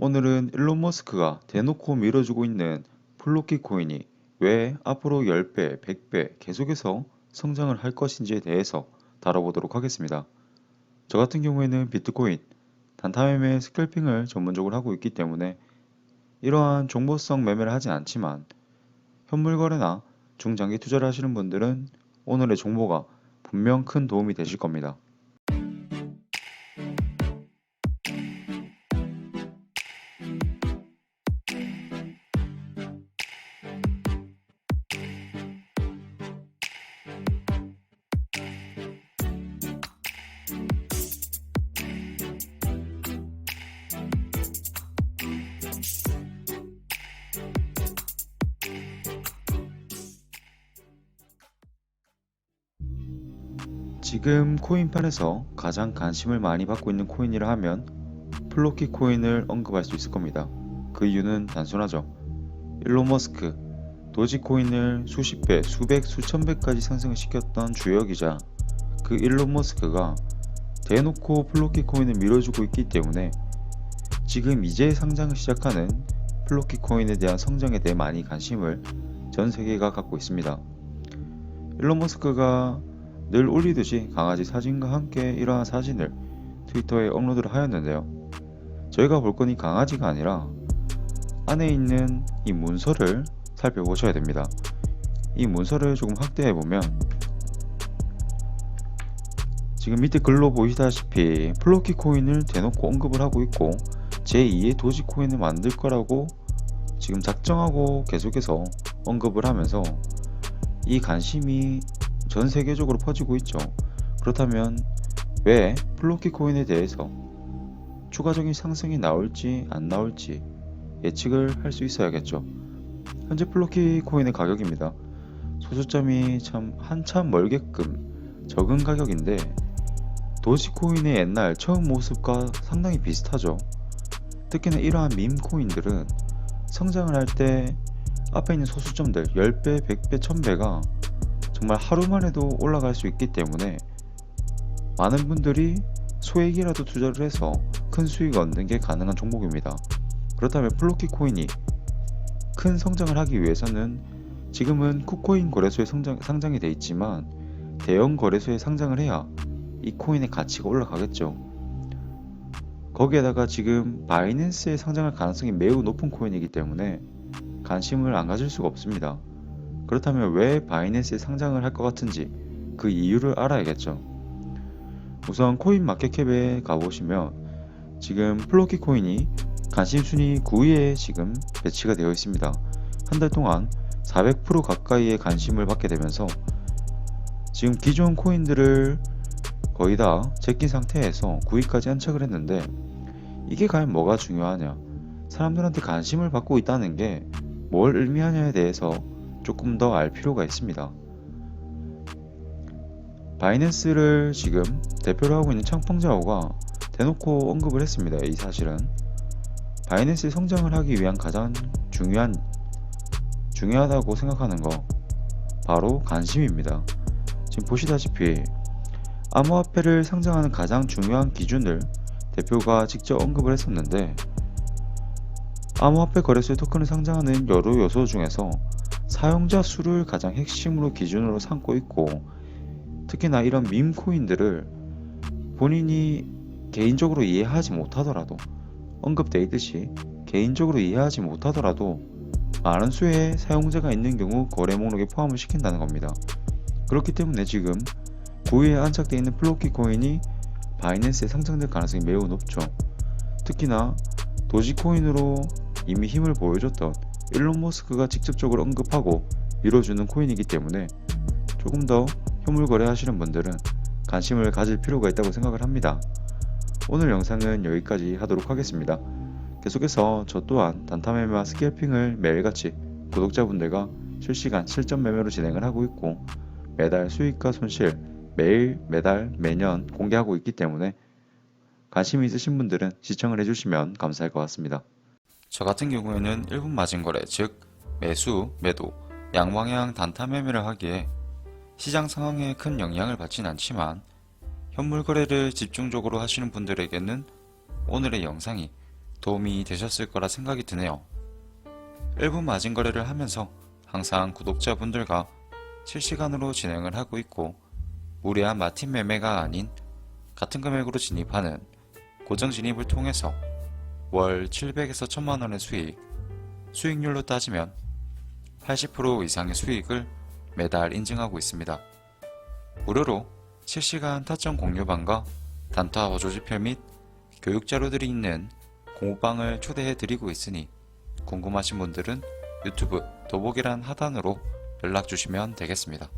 오늘은 일론 머스크가 대놓고 밀어주고 있는 플로키 코인이 왜 앞으로 10배, 100배 계속해서 성장을 할 것인지에 대해서 다뤄보도록 하겠습니다. 저 같은 경우에는 비트코인, 단타매매 스캘핑을 전문적으로 하고 있기 때문에 이러한 정보성 매매를 하진 않지만 현물 거래나 중장기 투자를 하시는 분들은 오늘의 정보가 분명 큰 도움이 되실 겁니다. 지금 코인판에서 가장 관심을 많이 받고 있는 코인이라 하면 플로키 코인을 언급할 수 있을 겁니다. 그 이유는 단순하죠. 일론 머스크, 도지코인을 수십 배, 수백, 수천 배까지 상승을 시켰던 주역이자 그 일론 머스크가 대놓고 플로키 코인을 밀어주고 있기 때문에 지금 이제 상장을 시작하는 플로키 코인에 대한 성장에 대해 많이 관심을 전 세계가 갖고 있습니다. 일론 머스크가 늘 올리듯이 강아지 사진과 함께 이러한 사진을 트위터에 업로드를 하였는데요. 저희가 볼 건 이 강아지가 아니라 안에 있는 이 문서를 살펴보셔야 됩니다. 이 문서를 조금 확대해 보면 지금 밑에 글로 보시다시피 플로키 코인을 대놓고 언급을 하고 있고 제2의 도지 코인을 만들 거라고 지금 작정하고 계속해서 언급을 하면서 이 관심이 전 세계적으로 퍼지고 있죠. 그렇다면 왜 플로키 코인에 대해서 추가적인 상승이 나올지 안 나올지 예측을 할 수 있어야겠죠. 현재 플로키 코인의 가격입니다. 소수점이 참 한참 멀게끔 적은 가격인데 도지코인의 옛날 처음 모습과 상당히 비슷하죠. 특히나 이러한 밈 코인들은 성장을 할 때 앞에 있는 소수점들 10배, 100배, 1000배가 정말 하루만 해도 올라갈 수 있기 때문에 많은 분들이 소액이라도 투자를 해서 큰 수익을 얻는 게 가능한 종목입니다. 그렇다면 플로키 코인이 큰 성장을 하기 위해서는 지금은 쿠코인 거래소에 성장, 상장이 돼 있지만 대형 거래소에 상장을 해야 이 코인의 가치가 올라가겠죠. 거기에다가 지금 바이낸스에 상장할 가능성이 매우 높은 코인이기 때문에 관심을 안 가질 수가 없습니다. 그렇다면 왜 바이낸스에 상장을 할 것 같은지 그 이유를 알아야겠죠. 우선 코인 마켓캡에 가보시면 지금 플로키 코인이 관심 순위 9위에 지금 배치가 되어 있습니다. 한 달 동안 400% 가까이의 관심을 받게 되면서 지금 기존 코인들을 거의 다 제낀 상태에서 9위까지 안착을 했는데 이게 과연 뭐가 중요하냐? 사람들한테 관심을 받고 있다는 게 뭘 의미하냐에 대해서 조금 더 알 필요가 있습니다. 바이낸스를 지금 대표로 하고 있는 창펑자오가 대놓고 언급을 했습니다. 이 사실은 바이낸스의 성장을 하기 위한 가장 중요한 중요하다고 생각하는 거 바로 관심입니다. 지금 보시다시피 암호화폐를 상장하는 가장 중요한 기준을 대표가 직접 언급을 했었는데 암호화폐 거래소에 토큰을 상장하는 여러 요소 중에서 사용자 수를 가장 핵심으로 기준으로 삼고 있고 특히나 이런 밈 코인들을 본인이 개인적으로 이해하지 못하더라도 언급되어 있듯이 개인적으로 이해하지 못하더라도 많은 수의 사용자가 있는 경우 거래 목록에 포함을 시킨다는 겁니다. 그렇기 때문에 지금 9위에 안착되어 있는 플로키 코인이 바이낸스에 상장될 가능성이 매우 높죠. 특히나 도지코인으로 이미 힘을 보여줬던 일론 머스크가 직접적으로 언급하고 밀어주는 코인이기 때문에 조금 더 현물 거래하시는 분들은 관심을 가질 필요가 있다고 생각을 합니다. 오늘 영상은 여기까지 하도록 하겠습니다. 계속해서 저 또한 단타 매매와 스캘핑을 매일같이 구독자분들과 실시간 실전 매매로 진행을 하고 있고 매달 수익과 손실 매일 매달 매년 공개하고 있기 때문에 관심 있으신 분들은 시청을 해주시면 감사할 것 같습니다. 저 같은 경우에는 1분 마진 거래 즉 매수, 매도, 양방향 단타 매매를 하기에 시장 상황에 큰 영향을 받진 않지만 현물 거래를 집중적으로 하시는 분들에게는 오늘의 영상이 도움이 되셨을 거라 생각이 드네요. 1분 마진 거래를 하면서 항상 구독자분들과 실시간으로 진행을 하고 있고 무리한 마틴 매매가 아닌 같은 금액으로 진입하는 고정 진입을 통해서 월 700에서 1000만 원의 수익, 수익률로 따지면 80% 이상의 수익을 매달 인증하고 있습니다. 무료로 실시간 타점 공유방과 단타 어조지표 및 교육 자료들이 있는 공부방을 초대해 드리고 있으니 궁금하신 분들은 유튜브 더보기란 하단으로 연락 주시면 되겠습니다.